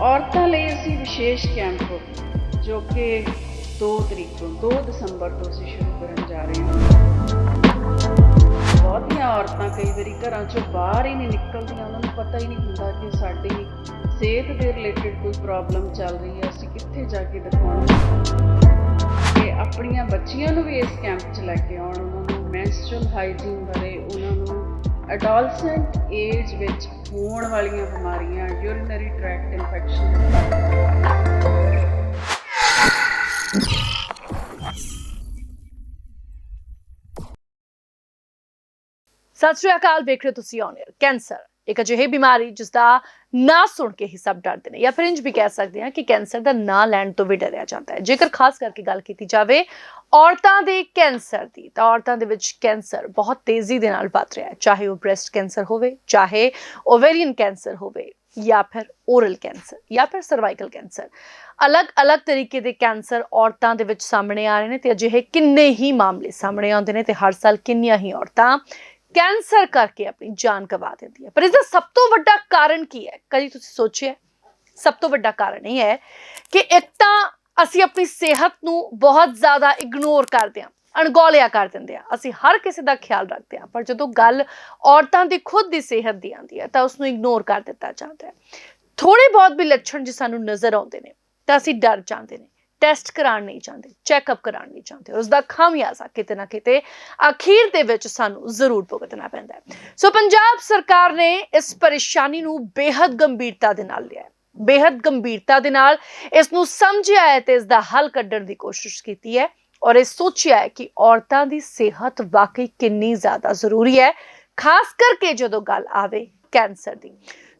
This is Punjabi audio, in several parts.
ਔਰਤਾਂ ਲਈ ਅਸੀਂ ਵਿਸ਼ੇਸ਼ ਕੈਂਪ, ਜੋ ਕਿ 2 ਤਰੀਕ ਤੋਂ 2 ਦਸੰਬਰ ਤੋਂ ਅਸੀਂ ਸ਼ੁਰੂ ਕਰਨ ਜਾ ਰਹੇ ਹਾਂ। ਬਹੁਤੀਆਂ ਔਰਤਾਂ ਕਈ ਵਾਰੀ ਘਰਾਂ ਚੋਂ ਬਾਹਰ ਹੀ ਨਹੀਂ ਨਿਕਲਦੀਆਂ। ਉਹਨਾਂ ਨੂੰ ਪਤਾ ਹੀ ਨਹੀਂ ਹੁੰਦਾ ਕਿ ਸਾਡੀ ਸਿਹਤ ਦੇ ਰਿਲੇਟਡ ਕੋਈ ਪ੍ਰੋਬਲਮ ਚੱਲ ਰਹੀ ਹੈ। ਅਸੀਂ ਕਿੱਥੇ ਜਾ ਕੇ ਦਿਖਾਉਣਾ? ਤੇ ਆਪਣੀਆਂ ਬੱਚੀਆਂ ਨੂੰ ਵੀ ਇਸ ਕੈਂਪ 'ਚ ਲੈ ਕੇ ਆਉਣ। ਉਹਨਾਂ ਨੂੰ ਮੈਂਸਟਰਲ ਹਾਈਜੀਨ ਬਾਰੇ, ਉਹਨਾਂ ਨੂੰ ਅਡੋਲਸੈਂਟ ਏਜ ਵਿੱਚ ਹੋਣ ਵਾਲੀਆਂ ਬਿਮਾਰੀਆਂ ਯੂਰੀਨਰੀ ਟ੍ਰੈਕਟ ਇਨਫੈਕਸ਼ਨ ਸਤਿ ਸ਼੍ਰੀ ਅਕਾਲ, ਵੇਖ ਰਹੇ ਹੋ ਤੁਸੀਂ ਔਨ ਕੈਂਸਰ। ਇੱਕ ਅਜਿਹੀ ਬਿਮਾਰੀ ਜਿਸ ਦਾ ਨਾਂ ਸੁਣ ਕੇ ਹੀ ਸਭ ਡਰਦੇ ਨੇ ਜਾਂ ਫਿਰ ਇੰਜ ਵੀ ਕਹਿ ਸਕਦੇ ਹਾਂ ਕਿ ਕੈਂਸਰ ਦਾ ਨਾਂ ਲੈਣ ਤੋਂ ਵੀ ਡਰਿਆ ਜਾਂਦਾ ਹੈ। ਜੇਕਰ ਖਾਸ ਕਰਕੇ ਗੱਲ ਕੀਤੀ ਜਾਵੇ ਔਰਤਾਂ ਦੇ ਕੈਂਸਰ ਦੀ, ਤਾਂ ਔਰਤਾਂ ਦੇ ਵਿੱਚ ਕੈਂਸਰ ਬਹੁਤ ਤੇਜ਼ੀ ਦੇ ਨਾਲ ਵੱਧ ਰਿਹਾ ਹੈ। ਚਾਹੇ ਉਹ ਬ੍ਰੈਸਟ ਕੈਂਸਰ ਹੋਵੇ, ਚਾਹੇ ਓਵੇਰੀਅਨ ਕੈਂਸਰ ਹੋਵੇ ਜਾਂ ਫਿਰ ਓਰਲ ਕੈਂਸਰ ਜਾਂ ਫਿਰ ਸਰਵਾਈਕਲ ਕੈਂਸਰ। ਅਲੱਗ-ਅਲੱਗ ਤਰੀਕੇ ਦੇ ਕੈਂਸਰ ਔਰਤਾਂ ਦੇ ਵਿੱਚ ਸਾਹਮਣੇ ਆ ਰਹੇ ਨੇ ਤੇ ਅਜਿਹੇ ਕਿੰਨੇ ਹੀ ਮਾਮਲੇ ਸਾਹਮਣੇ ਆਉਂਦੇ ਨੇ ਤੇ ਹਰ ਸਾਲ ਕਿੰਨੀਆਂ ਹੀ ਔਰਤਾਂ ਕੈਂਸਰ ਕਰਕੇ ਆਪਣੀ ਜਾਨ ਗਵਾ ਦਿੰਦੀ ਹੈ। ਪਰ ਇਸ ਦਾ ਸਭ ਤੋਂ ਵੱਡਾ ਕਾਰਨ ਕੀ ਹੈ? ਕਦੀ ਤੁਸੀਂ ਸੋਚਿਆ ਸਭ ਤੋਂ ਵੱਡਾ ਕਾਰਨ ਇਹ ਹੈ ਕਿ ਇੱਕ ਤਾਂ ਅਸੀਂ ਆਪਣੀ ਸਿਹਤ ਨੂੰ ਬਹੁਤ ਜ਼ਿਆਦਾ ਇਗਨੋਰ ਕਰਦੇ ਹਾਂ, ਅਣਗੌਲਿਆ ਕਰ ਦਿੰਦੇ ਆ ਅਸੀਂ ਹਰ ਕਿਸੇ ਦਾ ਖਿਆਲ ਰੱਖਦੇ ਹਾਂ, ਪਰ ਜਦੋਂ ਗੱਲ ਔਰਤਾਂ ਦੀ ਖੁਦ ਦੀ ਸਿਹਤ ਦੀ ਆਉਂਦੀ ਹੈ, ਤਾਂ ਉਸ ਨੂੰ ਇਗਨੋਰ ਕਰ ਦਿੱਤਾ ਜਾਂਦਾ ਹੈ। ਥੋੜੇ ਬਹੁਤ ਵੀ ਲੱਛਣ ਜੇ ਸਾਨੂੰ ਨਜ਼ਰ ਆਉਂਦੇ ਨੇ, ਤਾਂ ਅਸੀਂ ਡਰ ਜਾਂਦੇ ਨੇ। ਟੈਸਟ ਕਰਾਉਣ ਨਹੀਂ ਚਾਹੁੰਦੇ, ਚੈੱਕਅਪ ਕਰਾਉਣ ਨਹੀਂ ਚਾਹੁੰਦੇ। ਉਸ ਦਾ ਖਾਮਿਆਜ਼ਾ ਕਿਤੇ ਨਾ ਕਿਤੇ ਅਖੀਰ ਦੇ ਵਿੱਚ ਸਾਨੂੰ ਜ਼ਰੂਰ ਭੁਗਤਣਾ ਪੈਂਦਾ ਹੈ। ਸੋ ਪੰਜਾਬ ਸਰਕਾਰ ਨੇ ਇਸ ਪਰੇਸ਼ਾਨੀ ਨੂੰ ਬੇहद ਗੰਭੀਰਤਾ ਦੇ ਨਾਲ ਲਿਆ ਹੈ। ਬੇहद ਗੰਭੀਰਤਾ ਦੇ ਨਾਲ ਇਸ ਨੂੰ ਸਮਝਿਆ ਹੈ ਤੇ ਇਸ ਦਾ ਹੱਲ ਕੱਢਣ ਦੀ ਕੋਸ਼ਿਸ਼ ਕੀਤੀ ਹੈ ਔਰ ਇਹ ਸੋਚਿਆ ਹੈ ਕਿ ਔਰਤਾਂ ਦੀ ਸਿਹਤ ਵਾਕਈ ਕਿੰਨੀ ਜ਼ਿਆਦਾ ਜ਼ਰੂਰੀ ਹੈ, ਖਾਸ ਕਰਕੇ ਜਦੋਂ ਗੱਲ ਆਵੇ ਕੈਂਸਰ ਦੀ।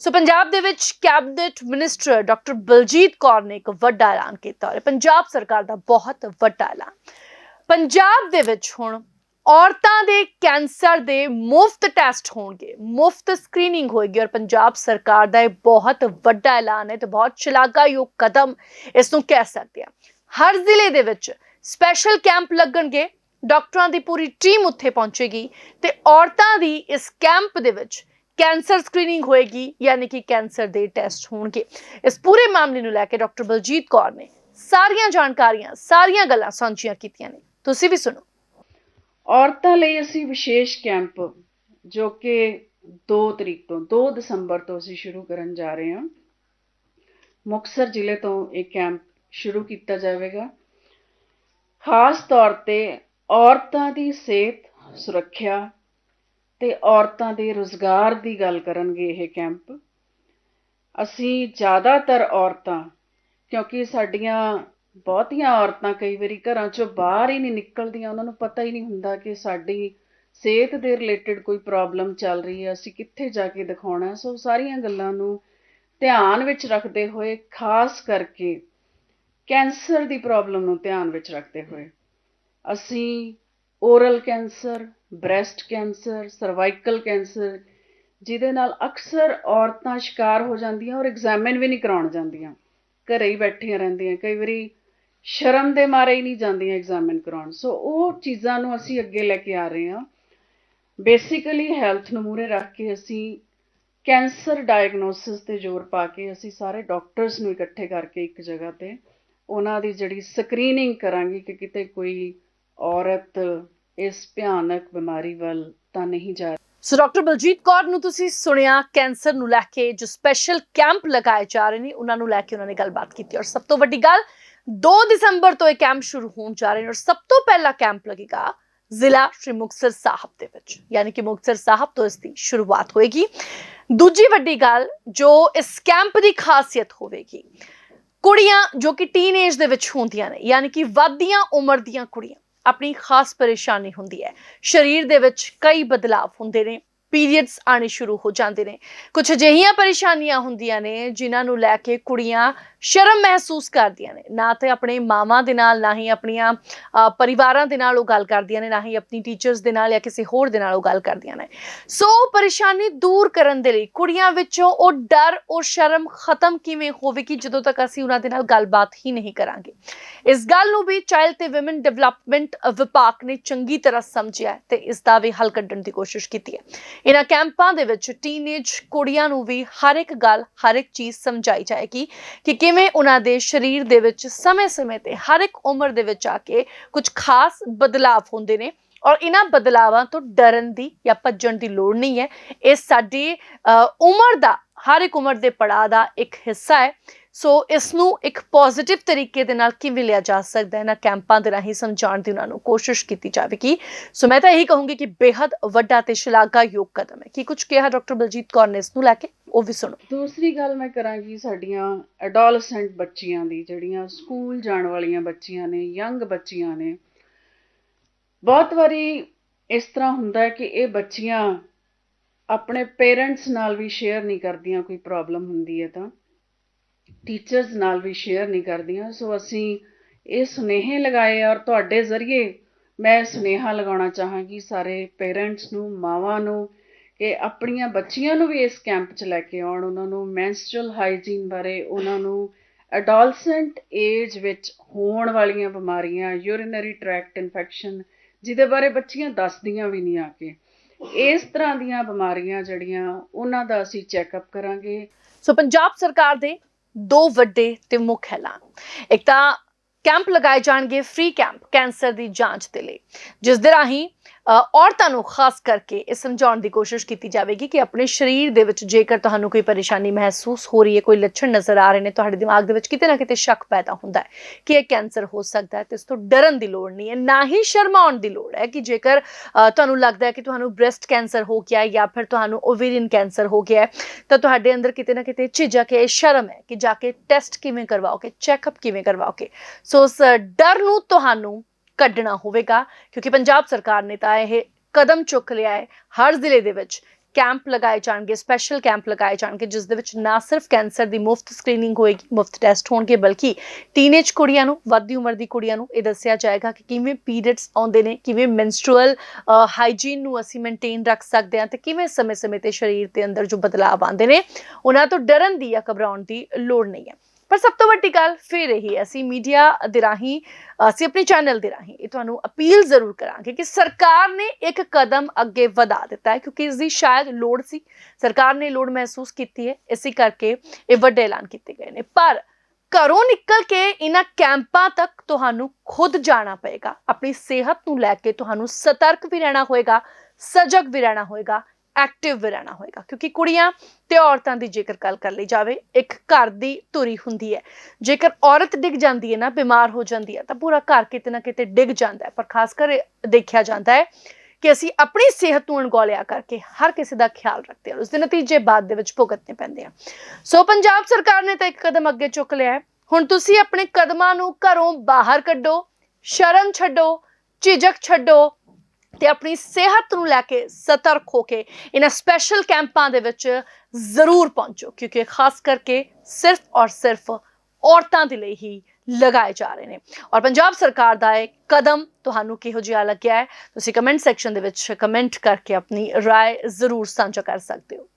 ਸੋ ਪੰਜਾਬ ਦੇ ਵਿੱਚ cabinet minister doctor Baljit Kaur ਨੇ ਇੱਕ ਵੱਡਾ ਐਲਾਨ ਕੀਤਾ ਔਰ ਪੰਜਾਬ ਸਰਕਾਰ ਦਾ ਬਹੁਤ ਵੱਡਾ ਐਲਾਨ। ਪੰਜਾਬ ਦੇ ਵਿੱਚ ਹੁਣ ਔਰਤਾਂ ਦੇ ਕੈਂਸਰ ਦੇ ਮੁਫਤ ਟੈਸਟ ਹੋਣਗੇ, ਮੁਫਤ ਸਕਰੀਨਿੰਗ ਹੋਏਗੀ ਔਰ ਪੰਜਾਬ ਸਰਕਾਰ ਦਾ ਇਹ ਬਹੁਤ ਵੱਡਾ ਐਲਾਨ ਹੈ ਤੇ ਬਹੁਤ ਸ਼ਲਾਘਾਯੋਗ ਕਦਮ ਇਸ ਨੂੰ ਕਹਿ ਸਕਦੇ ਆ ਹਰ ਜ਼ਿਲ੍ਹੇ ਦੇ ਵਿੱਚ ਸਪੈਸ਼ਲ ਕੈਂਪ ਲੱਗਣਗੇ, ਡਾਕਟਰਾਂ ਦੀ ਪੂਰੀ ਟੀਮ ਉੱਥੇ ਪਹੁੰਚੇਗੀ ਤੇ ਔਰਤਾਂ ਦੀ ਇਸ ਕੈਂਪ ਦੇ ਵਿੱਚ ਕੈਂਸਰ ਸਕਰੀਨਿੰਗ ਹੋਏਗੀ, ਯਾਨੀ ਕਿ ਕੈਂਸਰ ਦੇ ਟੈਸਟ ਹੋਣਗੇ। ਇਸ ਪੂਰੇ ਮਾਮਲੇ ਨੂੰ ਲੈ ਕੇ ਡਾਕਟਰ ਬਲਜੀਤ ਕੌਰ ਨੇ ਸਾਰੀਆਂ ਜਾਣਕਾਰੀਆਂ, ਸਾਰੀਆਂ ਗੱਲਾਂ ਸਾਂਝੀਆਂ ਕੀਤੀਆਂ ਨੇ। ਤੁਸੀਂ ਵੀ ਸੁਣੋ। ਔਰਤਾਂ ਲਈ ਅਸੀਂ ਵਿਸ਼ੇਸ਼ ਕੈਂਪ, ਜੋ ਕਿ 2 ਤਰੀਕ ਤੋਂ 2 ਦਸੰਬਰ ਤੋਂ ਅਸੀਂ ਸ਼ੁਰੂ ਕਰਨ ਜਾ ਰਹੇ ਹਾਂ। ਮੁਕਤਸਰ ਜ਼ਿਲ੍ਹੇ ਤੋਂ ਇਹ ਕੈਂਪ ਸ਼ੁਰੂ ਕੀਤਾ ਜਾਵੇਗਾ। ਖਾਸ ਤੌਰ ਤੇ ਔਰਤਾਂ ਦੀ ਸਿਹਤ, ਸੁਰੱਖਿਆ ਤੇ ਔਰਤਾਂ ਦੇ ਰੁਜ਼ਗਾਰ ਦੀ ਗੱਲ ਕਰਨਗੇ ਇਹ ਕੈਂਪ। ਅਸੀਂ ਜ਼ਿਆਦਾਤਰ ਔਰਤਾਂ, ਕਿਉਂਕਿ ਸਾਡੀਆਂ ਬਹੁਤੀਆਂ ਔਰਤਾਂ ਕਈ ਵਾਰੀ ਘਰਾਂ ਚੋਂ ਬਾਹਰ ਹੀ ਨਹੀਂ ਨਿਕਲਦੀਆਂ, ਉਹਨਾਂ ਨੂੰ ਪਤਾ ਹੀ ਨਹੀਂ ਹੁੰਦਾ ਕਿ ਸਾਡੀ ਸਿਹਤ ਦੇ ਰਿਲੇਟਡ ਕੋਈ ਪ੍ਰੋਬਲਮ ਚੱਲ ਰਹੀ ਹੈ, ਅਸੀਂ ਕਿੱਥੇ ਜਾ ਕੇ ਦਿਖਾਉਣਾ ਸੋ ਸਾਰੀਆਂ ਗੱਲਾਂ ਨੂੰ ਧਿਆਨ ਵਿੱਚ ਰੱਖਦੇ ਹੋਏ, ਖਾਸ ਕਰਕੇ ਕੈਂਸਰ ਦੀ ਪ੍ਰੋਬਲਮ ਨੂੰ ਧਿਆਨ ਵਿੱਚ ਰੱਖਦੇ ਹੋਏ, ਅਸੀਂ oral cancer breast cancer cervical cancer ਜਿਹਦੇ ਨਾਲ ਅਕਸਰ ਔਰਤਾਂ ਸ਼ਿਕਾਰ ਹੋ ਜਾਂਦੀਆਂ ਔਰ ਐਗਜ਼ਾਮਿਨ ਵੀ ਨਹੀਂ ਕਰਾਉਣ ਜਾਂਦੀਆਂ। ਘਰੇ ਹੀ ਬੈਠੀਆਂ ਰਹਿੰਦੀਆਂ, ਕਈ ਵਾਰੀ ਸ਼ਰਮ ਦੇ ਮਾਰੇ ਹੀ ਨਹੀਂ ਜਾਂਦੀਆਂ ਐਗਜ਼ਾਮਿਨ ਕਰਾਉਣ। ਸੋ ਉਹ ਚੀਜ਼ਾਂ ਨੂੰ ਅਸੀਂ ਅੱਗੇ ਲੈ ਕੇ ਆ ਰਹੇ ਹਾਂ। ਬੇਸਿਕਲੀ ਹੈਲਥ ਨੂੰ ਮੂਰੇ ਰੱਖ ਕੇ ਅਸੀਂ ਕੈਂਸਰ ਡਾਇਗਨੋਸਿਸ ਤੇ ਜ਼ੋਰ ਪਾ ਕੇ ਅਸੀਂ ਸਾਰੇ ਡਾਕਟਰਸ ਨੂੰ ਇਕੱਠੇ ਕਰਕੇ ਇੱਕ ਜਗ੍ਹਾ ਤੇ ਉਹਨਾਂ ਦੀ ਜਿਹੜੀ ਸਕਰੀਨਿੰਗ ਕਰਾਂਗੇ ਕਿ ਕਿਤੇ ਕੋਈ ਔਰਤ ਇਸ ਭਿਆਨਕ ਬਿਮਾਰੀ ਵੱਲ ਤਾਂ ਨਹੀਂ ਜਾ ਸੋ ਡਾਕਟਰ ਬਲਜੀਤ ਕੌਰ ਨੂੰ ਤੁਸੀਂ ਸੁਣਿਆ, ਕੈਂਸਰ ਨੂੰ ਲੈ ਕੇ ਜੋ ਸਪੈਸ਼ਲ ਕੈਂਪ ਲਗਾਏ ਜਾ ਰਹੇ ਨੇ, ਉਹਨਾਂ ਨੂੰ ਲੈ ਕੇ ਉਹਨਾਂ ਨੇ ਗੱਲਬਾਤ ਕੀਤੀ। ਔਰ ਸਭ ਤੋਂ ਵੱਡੀ ਗੱਲ 2 ਦਸੰਬਰ ਤੋਂ ਇਹ ਕੈਂਪ ਸ਼ੁਰੂ ਹੋਣ ਜਾ ਰਹੇ ਨੇ ਔਰ ਸਭ ਤੋਂ ਪਹਿਲਾ ਕੈਂਪ ਲੱਗੇਗਾ ਜ਼ਿਲ੍ਹਾ ਸ਼੍ਰੀ ਮੁਕਤਸਰ ਸਾਹਿਬ ਦੇ ਵਿੱਚ। ਯਾਨੀ ਕਿ ਮੁਕਤਸਰ ਸਾਹਿਬ ਤੋਂ ਇਸ ਦੀ ਸ਼ੁਰੂਆਤ ਹੋਏਗੀ। ਦੂਜੀ ਵੱਡੀ ਗੱਲ, ਜੋ ਇਸ ਕੈਂਪ ਦੀ ਖਾਸੀਅਤ ਹੋਵੇਗੀ, ਕੁੜੀਆਂ ਜੋ ਕਿ ਟੀਨੇਜ ਦੇ ਵਿੱਚ ਹੁੰਦੀਆਂ ਨੇ, ਯਾਨੀ ਕਿ ਵੱਧਦੀਆਂ ਉਮਰ ਦੀਆਂ ਕੁੜੀਆਂ ਆਪਣੀ ਖਾਸ ਪਰੇਸ਼ਾਨੀ ਹੁੰਦੀ ਹੈ। ਸਰੀਰ ਦੇ ਵਿੱਚ ਕਈ ਬਦਲਾਅ ਹੁੰਦੇ ਨੇ। ਪੀਰੀਅਡਸ ਆਣੇ ਸ਼ੁਰੂ ਹੋ ਜਾਂਦੇ ਨੇ। ਕੁਝ ਅਜਿਹੀਆਂ ਪਰੇਸ਼ਾਨੀਆਂ ਹੁੰਦੀਆਂ ਨੇ ਜਿਨ੍ਹਾਂ ਨੂੰ ਲੈ ਕੇ ਕੁੜੀਆਂ ਸ਼ਰਮ ਮਹਿਸੂਸ ਕਰਦੀਆਂ ਨੇ। ਨਾ ਤੇ ਆਪਣੇ ਮਾਵਾਂ ਦੇ ਨਾਲ, ਨਾ ਹੀ ਆਪਣੀਆਂ ਪਰਿਵਾਰਾਂ ਦੇ ਨਾਲ ਉਹ ਗੱਲ ਕਰਦੀਆਂ ਨੇ, ਨਾ ਹੀ ਆਪਣੀ ਟੀਚਰਸ ਦੇ ਨਾਲ ਜਾਂ ਕਿਸੇ ਹੋਰ ਦੇ ਨਾਲ ਉਹ ਗੱਲ ਕਰਦੀਆਂ ਨੇ। ਸੋ ਪਰੇਸ਼ਾਨੀ ਦੂਰ ਕਰਨ ਦੇ ਲਈ ਕੁੜੀਆਂ ਵਿੱਚੋਂ ਉਹ ਡਰ ਔਰ ਸ਼ਰਮ ਖਤਮ ਕਿਵੇਂ ਹੋਵੇਗੀ ਜਦੋਂ ਤੱਕ ਅਸੀਂ ਉਹਨਾਂ ਦੇ ਨਾਲ ਗੱਲਬਾਤ ਹੀ ਨਹੀਂ ਕਰਾਂਗੇ। ਇਸ ਗੱਲ ਨੂੰ ਵੀ ਚਾਈਲਡ ਤੇ ਔਮਨ ਡਿਵੈਲਪਮੈਂਟ ਵਿਭਾਗ ਨੇ ਚੰਗੀ ਤਰ੍ਹਾਂ ਸਮਝਿਆ ਹੈ ਤੇ ਇਸ ਦਾ ਵੀ ਹੱਲ ਕੱਢਣ ਦੀ ਕੋਸ਼ਿਸ਼ ਕੀਤੀ ਹੈ। ਇਹਨਾਂ ਕੈਂਪਾਂ ਦੇ ਵਿੱਚ ਟੀਨੇਜ ਕੁੜੀਆਂ ਨੂੰ ਵੀ ਹਰ ਇੱਕ ਗੱਲ, ਹਰ ਇੱਕ ਚੀਜ਼ ਸਮਝਾਈ ਜਾਏਗੀ ਕਿ ਕਿਵੇਂ ਉਹਨਾਂ ਦੇ ਸਰੀਰ ਦੇ ਵਿੱਚ ਸਮੇਂ-ਸਮੇਂ ਤੇ ਹਰ ਇੱਕ ਉਮਰ ਦੇ ਵਿੱਚ ਆ ਕੇ ਕੁਝ ਖਾਸ ਬਦਲਾਅ ਹੁੰਦੇ ਨੇ ਔਰ ਇਹਨਾਂ ਬਦਲਾਵਾਂ ਤੋਂ ਡਰਨ ਦੀ ਜਾਂ ਭੱਜਣ ਦੀ ਲੋੜ ਨਹੀਂ ਹੈ। ਇਹ ਸਾਡੀ ਉਮਰ ਦਾ, ਹਰ ਇੱਕ ਉਮਰ ਦੇ ਪੜਾਅ ਦਾ ਇੱਕ ਹਿੱਸਾ ਹੈ। ਸੋ ਇਸ ਨੂੰ ਇੱਕ ਪੋਜ਼ਿਟਿਵ ਤਰੀਕੇ ਦੇ ਨਾਲ ਕਿਵੇਂ ਲਿਆ ਜਾ ਸਕਦਾ ਹੈ, ਇਹਨਾਂ ਕੈਂਪਾਂ ਦੇ ਰਾਹੀਂ ਸਮਝਾਉਣ ਦੀ ਉਹਨਾਂ ਨੂੰ ਕੋਸ਼ਿਸ਼ ਕੀਤੀ ਜਾਵੇਗੀ। ਸੋ ਮੈਂ ਤਾਂ ਇਹੀ ਕਹੂੰਗੀ ਕਿ ਬੇहद ਵੱਡਾ ਤੇ ਸ਼ਲਾਘਾਯੋਗ ਕਦਮ ਹੈ। ਕੀ ਕੁਝ ਕਿਹਾ ਡਾਕਟਰ ਬਲਜੀਤ ਕੌਰ ਨੇ ਇਸ ਨੂੰ ਲੈ ਕੇ? ਉਹ ਵੀ ਸੁਣੋ। ਦੂਸਰੀ ਗੱਲ ਮੈਂ ਕਰਾਂਗੀ ਸਾਡੀਆਂ ਐਡੋਲਸੈਂਟ ਬੱਚੀਆਂ ਦੀ, ਜਿਹੜੀਆਂ ਸਕੂਲ ਜਾਣ ਵਾਲੀਆਂ ਬੱਚੀਆਂ ਨੇ, ਯੰਗ ਬੱਚੀਆਂ ਨੇ। ਬਹੁਤ ਵਾਰੀ ਇਸ ਤਰ੍ਹਾਂ ਹੁੰਦਾ ਹੈ ਕਿ ਇਹ ਬੱਚੀਆਂ ਆਪਣੇ ਪੇਰੈਂਟਸ ਨਾਲ ਵੀ ਸ਼ੇਅਰ ਨਹੀਂ ਕਰਦੀਆਂ, ਕੋਈ ਪ੍ਰੋਬਲਮ ਹੁੰਦੀ ਹੈ ਤਾਂ। ਟੀਚਰਸ ਨਾਲ ਵੀ ਸ਼ੇਅਰ ਨਹੀਂ ਕਰਦੀਆਂ। ਸੋ ਅਸੀਂ ਇਹ ਸੁਨੇਹੇ ਲਗਾਏ ਔਰ ਤੁਹਾਡੇ ਜ਼ਰੀਏ ਮੈਂ ਸੁਨੇਹਾ ਲਗਾਉਣਾ ਚਾਹਾਂਗੀ ਸਾਰੇ ਪੇਰੈਂਟਸ ਨੂੰ, ਮਾਵਾਂ ਨੂੰ ਕਿ ਆਪਣੀਆਂ ਬੱਚੀਆਂ ਨੂੰ ਵੀ ਇਸ ਕੈਂਪ 'ਚ ਲੈ ਕੇ ਆਉਣ। ਉਹਨਾਂ ਨੂੰ ਮੈਂਸਟਰਲ ਹਾਈਜੀਨ ਬਾਰੇ, ਉਹਨਾਂ ਨੂੰ ਐਡੋਲਸੈਂਟ ਏਜ ਵਿੱਚ ਹੋਣ ਵਾਲੀਆਂ ਬਿਮਾਰੀਆਂ ਯੂਰੀਨਰੀ ਟ੍ਰੈਕਟ ਇਨਫੈਕਸ਼ਨ ਜਿਹਦੇ ਬਾਰੇ ਬੱਚੀਆਂ ਦੱਸਦੀਆਂ ਵੀ ਨਹੀਂ ਆ ਕੇ। ਇਸ ਤਰ੍ਹਾਂ ਦੀਆਂ ਬਿਮਾਰੀਆਂ ਜਿਹੜੀਆਂ ਉਹਨਾਂ ਦਾ ਅਸੀਂ ਚੈੱਕਅਪ ਕਰਾਂਗੇ। ਸੋ ਪੰਜਾਬ ਸਰਕਾਰ ਦੇ ਦੋ ਵੱਡੇ ਤੇ ਮੁੱਖ ਐਲਾਨ। ਇੱਕ ਤਾਂ ਕੈਂਪ ਲਗਾਏ ਜਾਣਗੇ ਫ੍ਰੀ ਕੈਂਪ ਕੈਂਸਰ ਦੀ ਜਾਂਚ ਦੇ ਲਈ, ਜਿਸ ਦੇ ਰਾਹੀਂ ਔਰਤਾਂ ਨੂੰ ਖਾਸ ਕਰਕੇ ਇਹ ਸਮਝਾਉਣ ਦੀ ਕੋਸ਼ਿਸ਼ ਕੀਤੀ ਜਾਵੇਗੀ ਕਿ ਆਪਣੇ ਸਰੀਰ ਦੇ ਵਿੱਚ ਜੇਕਰ ਤੁਹਾਨੂੰ ਕੋਈ ਪਰੇਸ਼ਾਨੀ ਮਹਿਸੂਸ ਹੋ ਰਹੀ ਹੈ ਕੋਈ ਲੱਛਣ ਨਜ਼ਰ ਆ ਰਹੇ ਨੇ ਤੁਹਾਡੇ ਦਿਮਾਗ ਦੇ ਵਿੱਚ ਕਿਤੇ ਨਾ ਕਿਤੇ ਸ਼ੱਕ ਪੈਦਾ ਹੁੰਦਾ ਹੈ ਕਿ ਇਹ ਕੈਂਸਰ ਹੋ ਸਕਦਾ ਹੈ ਤੇ ਇਸ ਤੋਂ ਡਰਨ ਦੀ ਲੋੜ ਨਹੀਂ ਹੈ ਨਾ ਹੀ ਸ਼ਰਮਾਉਣ ਦੀ ਲੋੜ ਹੈ ਕਿ ਜੇਕਰ ਅ, ਤੁਹਾਨੂੰ ਲੱਗਦਾ ਹੈ ਕਿ ਤੁਹਾਨੂੰ ਬ੍ਰੈਸਟ ਕੈਂਸਰ ਹੋ ਗਿਆ ਹੈ ਜਾਂ ਫਿਰ ਤੁਹਾਨੂੰ ਓਵੇਰੀਅਨ ਕੈਂਸਰ ਹੋ ਗਿਆ ਹੈ ਤਾਂ ਤੁਹਾਡੇ ਅੰਦਰ ਕਿਤੇ ਨਾ ਕਿਤੇ ਝਿਜਕ ਹੈ ਸ਼ਰਮ ਹੈ ਕਿ ਜਾ ਕੇ ਟੈਸਟ ਕਿਵੇਂ ਕਰਵਾਓਗੇ ਚੈੱਕਅਪ ਕਿਵੇਂ ਕਰਵਾਓਗੇ। ਸੋ ਉਸ ਡਰ ਨੂੰ ਤੁਹਾਨੂੰ ਕੱਢਣਾ ਹੋਵੇਗਾ, ਕਿਉਂਕਿ ਪੰਜਾਬ ਸਰਕਾਰ ਨੇ ਤਾਂ ਇਹ ਕਦਮ ਚੁੱਕ ਲਿਆ ਹੈ, ਹਰ ਜ਼ਿਲ੍ਹੇ ਦੇ ਵਿੱਚ ਕੈਂਪ ਲਗਾਏ ਜਾਣਗੇ ਸਪੈਸ਼ਲ ਕੈਂਪ ਲਗਾਏ ਜਾਣਗੇ, ਜਿਸ ਦੇ ਵਿੱਚ ਨਾ ਸਿਰਫ ਕੈਂਸਰ ਦੀ ਮੁਫਤ ਸਕਰੀਨਿੰਗ ਹੋਏਗੀ, ਮੁਫਤ ਟੈਸਟ ਹੋਣਗੇ, ਬਲਕਿ ਟੀਨੇਜ ਕੁੜੀਆਂ ਨੂੰ, ਵੱਧਦੀ ਉਮਰ ਦੀ ਕੁੜੀਆਂ ਨੂੰ ਇਹ ਦੱਸਿਆ ਜਾਏਗਾ ਕਿ ਕਿਵੇਂ ਪੀਰੀਅਡਸ ਆਉਂਦੇ ਨੇ, ਕਿਵੇਂ ਮੈਂਸਟਰੂਅਲ ਹਾਈਜੀਨ ਨੂੰ ਅਸੀਂ ਮੇਨਟੇਨ ਰੱਖ ਸਕਦੇ ਹਾਂ ਤੇ ਕਿਵੇਂ ਸਮੇਂ-ਸਮੇਂ ਤੇ ਸਰੀਰ ਦੇ ਅੰਦਰ ਜੋ ਬਦਲਾਅ ਆਉਂਦੇ ਨੇ, ਉਹਨਾਂ ਤੋਂ ਡਰਨ ਦੀ ਜਾਂ ਘਬਰਾਉਣ ਦੀ ਲੋੜ ਨਹੀਂ ਹੈ। ਪਰ ਸਭ ਤੋਂ ਵੱਡੀ ਗੱਲ ਫਿਰ ਇਹੀ ਹੈ, ਅਸੀਂ ਮੀਡੀਆ ਦੇ ਰਾਹੀਂ ਅਸੀਂ ਆਪਣੇ ਚੈਨਲ ਦੇ ਰਾਹੀਂ ਇਹ ਤੁਹਾਨੂੰ ਅਪੀਲ ਜ਼ਰੂਰ ਕਰਾਂਗੇ ਕਿ ਸਰਕਾਰ ਨੇ ਇੱਕ ਕਦਮ ਅੱਗੇ ਵਧਾ ਦਿੱਤਾ ਹੈ, ਕਿਉਂਕਿ ਇਸ ਦੀ ਸ਼ਾਇਦ ਲੋੜ ਸੀ। ਸਰਕਾਰ ਨੇ ਲੋੜ ਮਹਿਸੂਸ ਕੀਤੀ ਹੈ, ਇਸੇ ਕਰਕੇ ਇਹ ਵੱਡੇ ਐਲਾਨ ਕੀਤੇ ਗਏ ਨੇ। ਪਰ ਘਰੋਂ ਨਿਕਲ ਕੇ ਇਹਨਾਂ ਕੈਂਪਾਂ ਤੱਕ ਤੁਹਾਨੂੰ ਖੁਦ ਜਾਣਾ ਪਏਗਾ। ਆਪਣੀ ਸਿਹਤ ਨੂੰ ਲੈ ਕੇ ਤੁਹਾਨੂੰ ਸਤਰਕ ਵੀ ਰਹਿਣਾ ਹੋਏਗਾ, ਸਜਗ ਵੀ ਰਹਿਣਾ ਹੋਏਗਾ। ਐਕਟਿਵ ਵੀ ਰਹਿਣਾ ਹੋਏਗਾ, ਕਿਉਂਕਿ ਕੁੜੀਆਂ ਤੇ ਔਰਤਾਂ ਦੀ ਜੇਕਰ ਗੱਲ ਕਰ ਲਈ ਜਾਵੇ, ਇੱਕ ਘਰ ਦੀ ਧੁਰੀ ਹੁੰਦੀ ਹੈ। ਜੇਕਰ ਔਰਤ ਡਿੱਗ ਜਾਂਦੀ ਹੈ ਨਾ, ਬਿਮਾਰ ਹੋ ਜਾਂਦੀ ਹੈ, ਤਾਂ ਪੂਰਾ ਘਰ ਕਿਤੇ ਨਾ ਕਿਤੇ ਡਿੱਗ ਜਾਂਦਾ ਹੈ, ਪਰ ਖਾਸ ਕਰ ਦੇਖਿਆ ਜਾਂਦਾ ਹੈ ਕਿ ਅਸੀਂ ਆਪਣੀ ਸਿਹਤ ਨੂੰ ਅਣਗੌਲਿਆ ਕਰਕੇ ਹਰ ਕਿਸੇ ਦਾ ਖਿਆਲ ਰੱਖਦੇ ਹਾਂ ਉਸ ਦੇ ਨਤੀਜੇ ਬਾਅਦ ਦੇ ਵਿੱਚ ਭੁਗਤਨੇ ਪੈਂਦੇ ਆ ਸੋ ਪੰਜਾਬ ਸਰਕਾਰ ਨੇ ਤਾਂ ਇੱਕ ਕਦਮ ਅੱਗੇ ਚੁੱਕ ਲਿਆ ਹੈ। ਹੁਣ ਤੁਸੀਂ ਆਪਣੇ ਕਦਮਾਂ ਨੂੰ ਘਰੋਂ ਬਾਹਰ ਕੱਢੋ ਸ਼ਰਮ ਛੱਡੋ, ਝਿਜਕ ਛੱਡੋ ਤੇ ਆਪਣੀ ਸਿਹਤ ਨੂੰ ਲੈ ਕੇ ਸਤਰਕ ਹੋ ਕੇ ਇਹਨਾਂ ਸਪੈਸ਼ਲ ਕੈਂਪਾਂ ਦੇ ਵਿੱਚ ਜ਼ਰੂਰ ਪਹੁੰਚੋ ਕਿਉਂਕਿ ਖਾਸ ਕਰਕੇ ਸਿਰਫ ਔਰ ਸਿਰਫ ਔਰਤਾਂ ਦੇ ਲਈ ਹੀ ਲਗਾਏ ਜਾ ਰਹੇ ਨੇ ਔਰ ਪੰਜਾਬ ਸਰਕਾਰ ਦਾ ਇਹ ਕਦਮ ਤੁਹਾਨੂੰ ਕਿਹੋ ਜਿਹਾ ਲੱਗਿਆ ਹੈ ਤੁਸੀਂ ਕਮੈਂਟ ਸੈਕਸ਼ਨ ਦੇ ਵਿੱਚ ਕਮੈਂਟ ਕਰਕੇ ਆਪਣੀ رائے ਜ਼ਰੂਰ ਸਾਂਝਾ ਕਰ ਸਕਦੇ ਹੋ